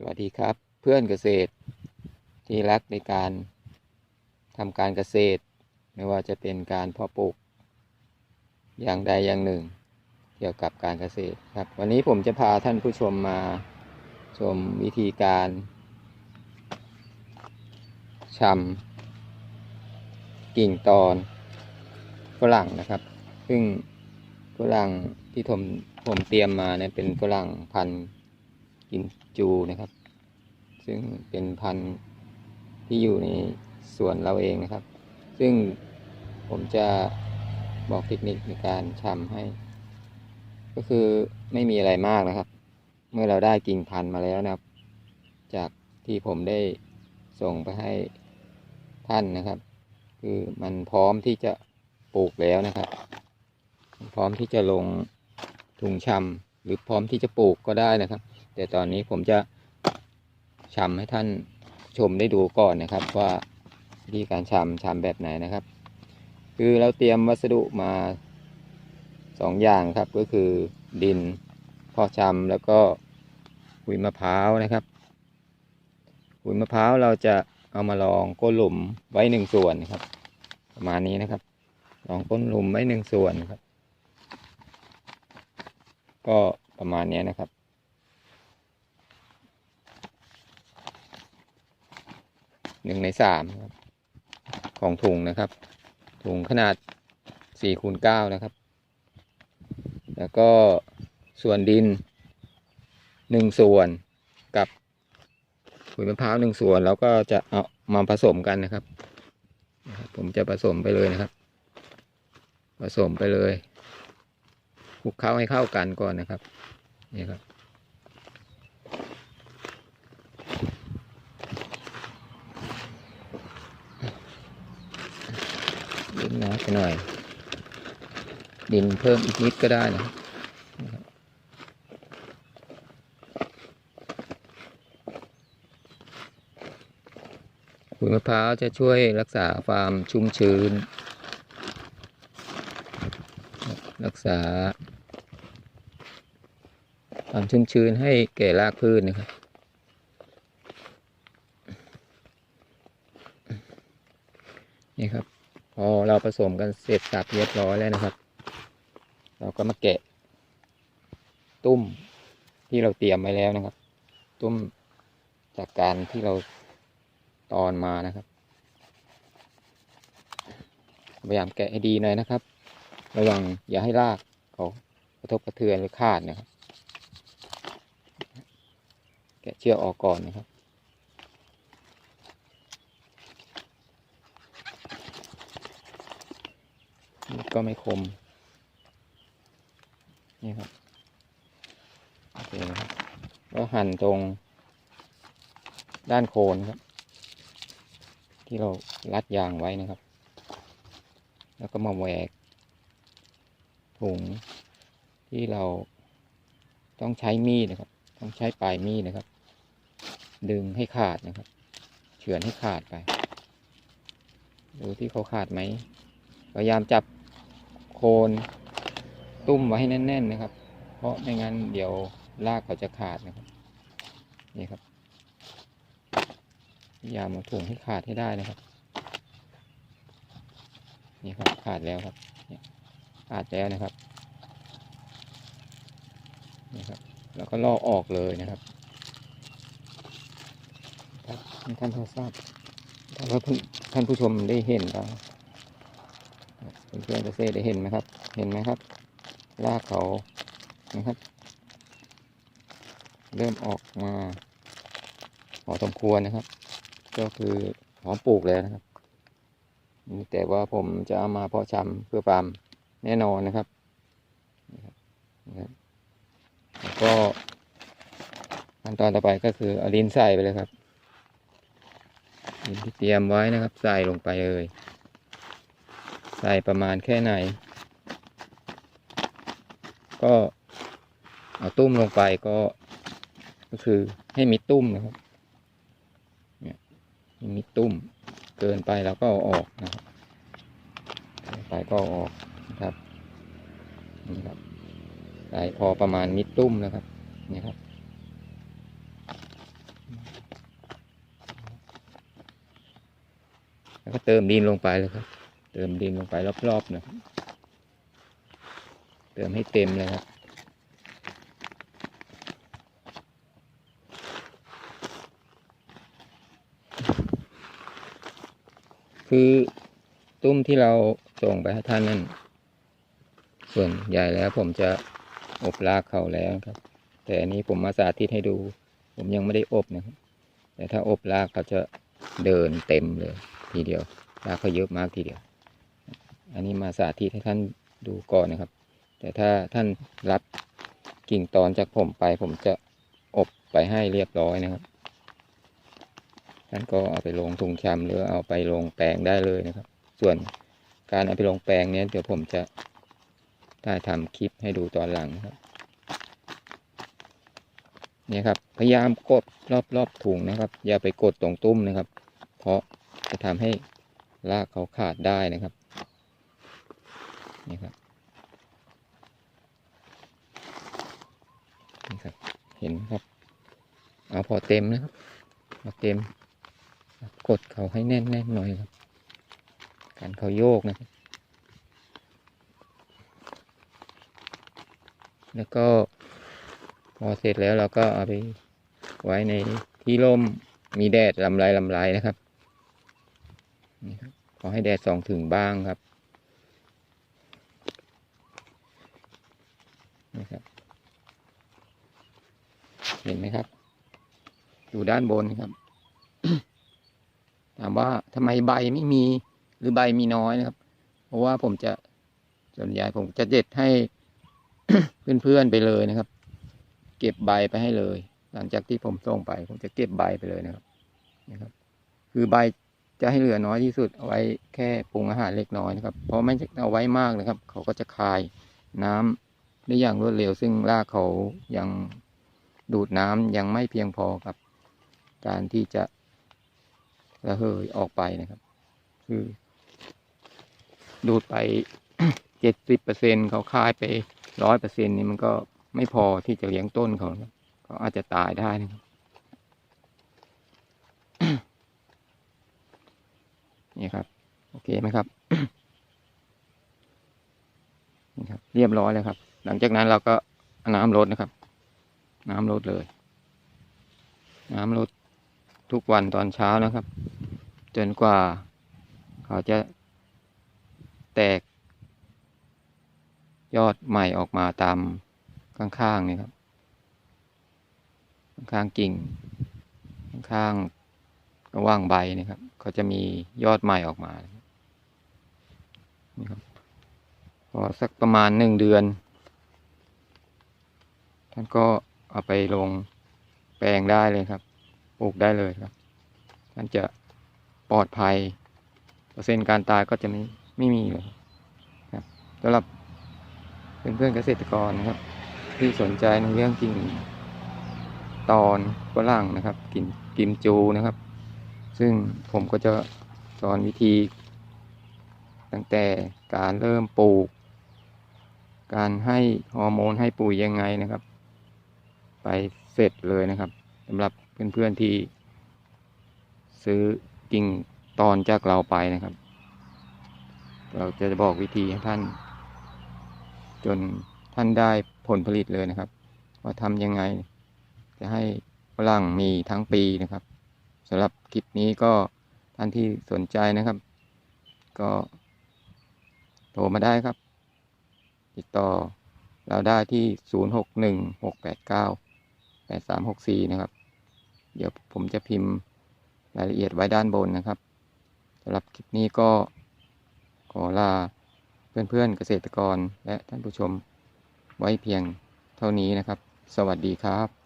สวัสดีครับ เพื่อนเกษตร ที่รักในการทำการเกษตร ไม่ว่าจะเป็นการเพาะปลูก อย่างใดอย่างหนึ่ง เกี่ยวกับการเกษตรครับ วันนี้ผมจะพาท่านผู้ชมมาชมวิธีการชำกิ่งตอนฝรั่งนะครับ ซึ่งฝรั่งที่ผมผมเตรียมมาเนี่ยเป็นฝรั่งพันธุ์ กิมจูนะครับ ซึ่งเป็นพันธุ์ที่อยู่ในสวนเราเองนะครับ ซึ่งผมจะบอกเทคนิคในการชำให้ ก็คือไม่มีอะไรมากนะครับ เมื่อเราได้กิ่งพันธุ์มาแล้วนะครับ จากที่ผมได้ส่งไปให้ท่านนะครับ คือมันพร้อมที่จะปลูกแล้วนะครับ พร้อมที่จะลงถุงชำ รือพร้อมที่จะปลูกก็ได้นะครับ แต่ตอนนี้ผมจะชำให้ท่านชมได้ดูก่อนนะครับ ว่าวิธีการชำชำแบบไหนนะครับ คือเราเตรียมวัสดุมาสองอย่างครับก็คือดินพอชำแล้วก็หุยมะพร้าวนะครับหุยมะพร้าวเราจะเอามาลองก้นหลุมไว้หนึ่งส่วนนะครับ ประมาณนี้นะครับลองก้นหลุมไว้หนึ่งส่วนครับ ก็ประมาณนี้นะครับ หนึ่งในสามของถุงนะครับ ถุงขนาดสี่คูณเก้านะครับ แล้วก็ส่วนดินหนึ่งส่วนกับขุยมะพร้าวหนึ่งส่วนแล้วก็จะเอามาผสมกันนะครับ ผมจะผสมไปเลยนะครับ ผสมไปเลย ลุกเคล้าให้เข้ากันก่อนนะครับ นี่ครับ ดินน้อยไปหน่อย ดินเพิ่มอีกนิดก็ได้นะครับนะครับขุยมะพร้าวจะช่วยรักษาความชุ่มชื้น รักษา ความชุ่มชื้นให้แก่รากพืชนะครับ นี่ครับ พอเราผสมกันเสร็จสับเรียบร้อยแล้วนะครับ เราก็มาแกะ ตุ้มที่เราเตรียมไว้แล้วนะครับ ตุ้มจากการที่เราตอนมานะครับพยายามแกะให้ดีหน่อยนะครับ ระวังอย่าให้รากเขากระทบกระเทือนหรือขาดนะครับะเชือกออกก่อนนะครับ ก็ไม่คม นี่ครับ โอเคครับก็หั่นตรงด้านโคนครับ ที่เรารัดยางไว้นะครับ แล้วก็มาแหวกถุงที่เราต้องใช้มีดนะครับ ต้องใช้ปลายมีดนะครับ ดึงให้ขาดนะครับ เฉือนให้ขาดไป ดูที่เขาขาดไหมพยายามจับโคนตุ้มไว้ให้แน่น ๆ นะครับ เพราะไม่งั้นเดี๋ยวรากเขาจะขาดนะครับ นี่ครับ พยายามเอาถุงให้ขาดให้ได้นะครับ นี่ครับขาดแล้วครับขาดแล้วนะครับ นี่ครับ แล้วก็ลอกออกเลยนะครับ ท่านผู้ทราบท่านท่านผู้ชมได้เห็นบ้างเพื่อนๆเกษตรได้เห็นไหมครับ เห็นไหมครับรากเขานะครับ เริ่มออกมาพอสมควรนะครับ ก็คือพร้อมปลูกแล้วนะครับ แต่ว่าผมจะเอามาเพาะชำเพื่อฟาร์มแน่นอนนะครับนะครับแล้วก็ขั้นตอนต่อไปก็คือเอาดินใส่ไปเลยครับ ดินที่เตรียมไว้นะครับ ใส่ลงไปเลย ใส่ประมาณแค่ไหน ก็เอาตุ้มลงไปก็ ก็คือให้มีตุ้มนะครับเนี่ยมีตุ้มเกินไปแล้วก็เอาออกนะครับไปก็ออกนะครับนี่ครับใส่พอประมาณมิดตุ้มนะครับนี่ครับ แล้วก็เติมดินลงไปเลยครับ เติมดินลงไปรอบๆนะครับเติมให้เต็มเลยครับคือตุ้มที่เราส่งไปให้ท่านนั่นส่วนใหญ่แล้วผมจะอบรากเขาแล้วครับ แต่อันนี้ผมมาสาธิตให้ดู ผมยังไม่ได้อบนะครับแต่ถ้าอบรากเขาจะเดินเต็มเลย ทีเดียวรากเขาเยอะมากทีเดียว อันนี้มาสาธิตให้ท่านดูก่อนนะครับ แต่ถ้าท่านรับกิ่งตอนจากผมไป ผมจะอบไปให้เรียบร้อยนะครับ ท่านก็เอาไปลงถุงชำหรือเอาไปลงแปลงได้เลยนะครับ ส่วนการเอาไปลงแปลงเนี้ยเดี๋ยวผมจะได้ทำคลิปให้ดูตอนหลังนะครับเนี่ยครับ พยายามกดรอบรอบถุงนะครับ อย่าไปกดตรงตุ้มนะครับ เพราะ จะทำให้รากเขาขาดได้นะครับ นี่ครับนี่ครับ เห็นครับ เอาพอเต็มนะครับพอเต็ม กดเขาให้แน่นๆหน่อยครับ การเขาโยกนะครับ แล้วก็พอเสร็จแล้วเราก็เอาไปไว้ในที่ร่มมีแดดลำไรลำไรนะครับ นี่ครับขอให้แดดส่องถึงบ้างครับนี่ครับ เห็นไหมครับ อยู่ด้านบนครับถามว่าทำไมใบไม่มีหรือใบมีน้อยนะครับ เพราะว่าผมจะส่วนใหญ่ผมจะเด็ดให้เพื่อนๆไปเลยนะครับ เก็บใบไปให้เลย หลังจากที่ผมส่งไป ผมจะเก็บใบไปเลยนะครับนะครับ คือใบ จะให้เหลือน้อยที่สุดเอาไว้แค่ปรุงอาหารเล็กน้อยนะครับ เพราะไม่เอาไว้มากนะครับ เขาก็จะคายน้ำได้อย่างรวดเร็ว ซึ่งรากเขายังดูดน้ำยังไม่เพียงพอกับ การที่จะระเหยออกไปนะครับ คือ ดูดไปเจ็ดสิบเปอร์เซ็นเขาคายไปร้อยเปอร์เซ็นนี่มันก็ไม่พอที่จะเลี้ยงต้นเขาเขาอาจจะตายได้นะครับ นี่ครับ โอเคไหมครับนี่ครับ เรียบร้อยแล้วครับ หลังจากนั้นเราก็เอาน้ำลดนะครับ น้ำลดเลย น้ำลดทุกวันตอนเช้านะครับ จนกว่าเขาจะแตก ยอดใหม่ออกมาตามข้างๆนี่ครับ ข้างกิ่ง ข้าง ว่างใบนี่ครับเขาจะมียอดใหม่ออกมานี่ครับพอสักประมาณหนึ่งเดือน ท่านก็เอาไปลงแปลงได้เลยครับ ปลูกได้เลยครับ ท่านจะปลอดภัย เปอร์เซ็นต์การตายก็จะไม่ไม่มีเลยครับสำหรับเพื่อนๆเกษตรกรนะครับ ที่สนใจในเรื่องกิ่งตอนฝรั่งนะครับกินกิมจูนะครับ ซึ่งผมก็จะสอนวิธี ตั้งแต่การเริ่มปลูก การให้ฮอร์โมนให้ปุ๋ยยังไงนะครับ ไปเสร็จเลยนะครับสำหรับเพื่อนๆที่ ซื้อกิ่งตอนจากเราไปนะครับ เราจะบอกวิธีให้ท่าน จนท่านได้ผลผลิตเลยนะครับ ว่าทำยังไง จะให้ฝรั่งมีทั้งปีนะครับ สำหรับคลิปนี้ก็ท่านที่สนใจนะครับ ก็โทรมาได้ครับ ติดต่อเราได้ที่ 0616898364 นะครับ เดี๋ยวผมจะพิมพ์รายละเอียดไว้ด้านบนนะครับสำหรับคลิปนี้ก็ขอลาเพื่อนๆเกษตรกรและท่านผู้ชมไว้เพียงเท่านี้นะครับ สวัสดีครับ